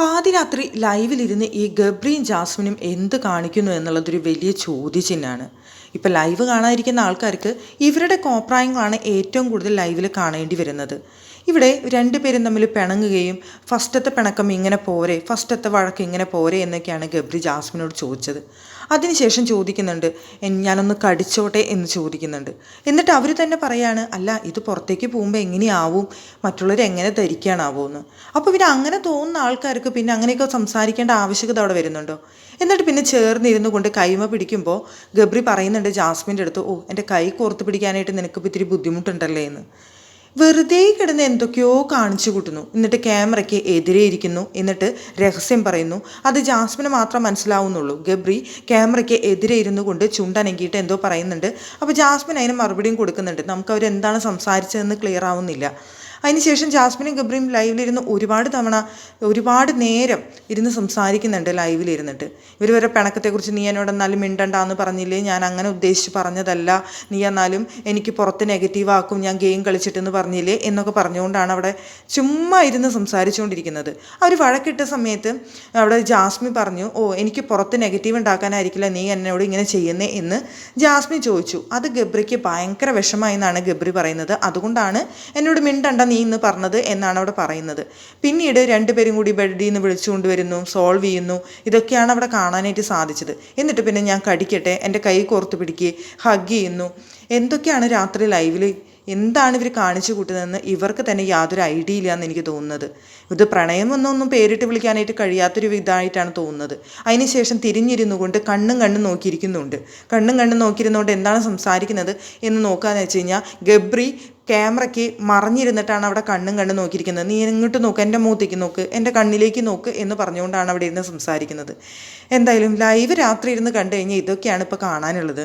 പാതിരാത്രി ലൈവിലിരുന്ന് ഈ ഗബ്രിയും ജാസ്മിനും എന്ത് കാണിക്കുന്നു എന്നുള്ളതൊരു വലിയ ചോദ്യചിഹ്നമാണ്. ഇപ്പോൾ ലൈവ് കാണാതിരിക്കുന്ന ആൾക്കാർക്ക് ഇവരുടെ കോപ്രായങ്ങളാണ് ഏറ്റവും കൂടുതൽ ലൈവിൽ കാണേണ്ടി വരുന്നത്. ഇവിടെ രണ്ടുപേരും തമ്മിൽ പിണങ്ങുകയും ഫസ്റ്റത്തെ പിണക്കം ഇങ്ങനെ പോരെ ഫസ്റ്റത്തെ വഴക്ക് ഇങ്ങനെ പോരെ എന്നൊക്കെയാണ് ഗബ്രി ജാസ്മിനോട് ചോദിച്ചത്. അതിനുശേഷം ചോദിക്കുന്നുണ്ട് "എൻ- ഞാനൊന്ന് കടിച്ചോട്ടെ എന്ന് ചോദിക്കുന്നുണ്ട്. എന്നിട്ട് അവർ തന്നെ പറയാണ് അല്ല ഇത് പുറത്തേക്ക് പോകുമ്പോൾ എങ്ങനെയാവും? മറ്റുള്ളവർ എങ്ങനെ ധരിക്കാനാവോ എന്ന്. അപ്പോൾ പിന്നെ അങ്ങനെ തോന്നുന്ന ആൾക്കാർക്ക് പിന്നെ അങ്ങനെയൊക്കെ സംസാരിക്കേണ്ട ആവശ്യകത അവിടെ വരുന്നുണ്ടോ? എന്നിട്ട് പിന്നെ ചേർന്നിരുന്നു കൊണ്ട് കൈമ പിടിക്കുമ്പോൾ ഗബ്രി പറയുന്നുണ്ട് ജാസ്മിന്റെ അടുത്ത് ഓ എന്റെ കൈ കോർത്ത് പിടിക്കാനായിട്ട് നിനക്കിപ്പോൾ ഇത്തിരി ബുദ്ധിമുട്ടുണ്ടല്ലേ എന്ന്. വെറുതെ കിടന്ന് എന്തൊക്കെയോ കാണിച്ചു കൂട്ടുന്നു. എന്നിട്ട് ക്യാമറയ്ക്ക് എതിരെ ഇരിക്കുന്നു. എന്നിട്ട് രഹസ്യം പറയുന്നു. അത് ജാസ്മിന് മാത്രം മനസ്സിലാവുന്നുള്ളൂ. ഗബ്രി ക്യാമറയ്ക്ക് എതിരെ ഇരുന്നു കൊണ്ട് ചുണ്ടനങ്ങിയിട്ട് എന്തോ പറയുന്നുണ്ട്. അപ്പോൾ ജാസ്മിൻ അതിന് മറുപടിയും കൊടുക്കുന്നുണ്ട്. നമുക്ക് അവർ എന്താണ് സംസാരിച്ചതെന്ന് ക്ലിയർ ആവുന്നില്ല. അതിനുശേഷം ജാസ്മിനും ഗബ്രിയും ലൈവിലിരുന്ന് ഒരുപാട് തവണ ഒരുപാട് നേരം ഇരുന്ന് സംസാരിക്കുന്നുണ്ട് ലൈവിലിരുന്നിട്ട്. ഇവർ വരെ പിണക്കത്തെക്കുറിച്ച് നീ എന്നോട് എന്നാലും മിണ്ടണ്ടെന്ന് പറഞ്ഞില്ലേ? ഞാൻ അങ്ങനെ ഉദ്ദേശിച്ച് പറഞ്ഞതല്ല. നീ എന്നാലും എനിക്ക് പുറത്ത് നെഗറ്റീവ് ആക്കും ഞാൻ ഗെയിം കളിച്ചിട്ടെന്ന് പറഞ്ഞില്ലേ? എന്നൊക്കെ പറഞ്ഞുകൊണ്ടാണ് അവിടെ ചുമ്മാ ഇരുന്ന് സംസാരിച്ചുകൊണ്ടിരിക്കുന്നത്. അവർ വഴക്കിട്ട സമയത്ത് അവിടെ ജാസ്മി പറഞ്ഞു ഓ എനിക്ക് പുറത്ത് നെഗറ്റീവ് ഉണ്ടാക്കാനായിരിക്കില്ല. നീ എന്നോട് ഇങ്ങനെ ചെയ്യുന്നേ? എന്ന് ജാസ്മി ചോദിച്ചു. അത് ഗബ്രിക്ക് ഭയങ്കര വിഷമായി എന്നാണ് ഗബ്രി പറയുന്നത്. അതുകൊണ്ടാണ് എന്നോട് മിണ്ടണ്ട നീ ഇന്ന് പറഞ്ഞത് എന്നാണ് അവിടെ പറയുന്നത്. പിന്നീട് രണ്ടുപേരും കൂടി ബെഡിൽ നിന്ന് വിളിച്ചുകൊണ്ട് വരുന്നു സോൾവ് ചെയ്യുന്നു. ഇതൊക്കെയാണ് അവിടെ കാണാനായിട്ട് സാധിച്ചത്. എന്നിട്ട് പിന്നെ ഞാൻ കടിക്കട്ടെ എന്റെ കൈ കോർത്ത് പിടിക്കുക ഹഗ് ചെയ്യുന്നു. എന്തൊക്കെയാണ് രാത്രി ലൈവിൽ എന്താണ് ഇവർ കാണിച്ചു കൂട്ടുന്നതെന്ന് ഇവർക്ക് തന്നെ യാതൊരു ഐഡിയ ഇല്ല എന്ന് എനിക്ക് തോന്നുന്നത്. ഇത് പ്രണയം എന്നൊന്നും പേരിട്ട് വിളിക്കാനായിട്ട് കഴിയാത്തൊരു ഇതായിട്ടാണ് തോന്നുന്നത്. അതിനുശേഷം തിരിഞ്ഞിരുന്നു കൊണ്ട് കണ്ണും കണ്ണും നോക്കിയിരിക്കുന്നുണ്ട്. കണ്ണും കണ്ണും നോക്കിയിരുന്നുകൊണ്ട് എന്താണ് സംസാരിക്കുന്നത് എന്ന് നോക്കാന്ന് വെച്ച് കഴിഞ്ഞാൽ ഗബ്രി ക്യാമറയ്ക്ക് മറിഞ്ഞിരുന്നിട്ടാണ് അവിടെ കണ്ണും കണ്ണും നോക്കിയിരിക്കുന്നത്. നീ ഇങ്ങോട്ട് നോക്ക് എന്റെ മുഖത്തേക്ക് നോക്ക് എന്റെ കണ്ണിലേക്ക് നോക്ക് എന്ന് പറഞ്ഞുകൊണ്ടാണ് അവിടെ ഇരുന്ന് സംസാരിക്കുന്നത്. എന്തായാലും ലൈവ് രാത്രി ഇരുന്ന് കണ്ടു കഴിഞ്ഞാൽ ഇതൊക്കെയാണ് ഇപ്പോൾ കാണാനുള്ളത്.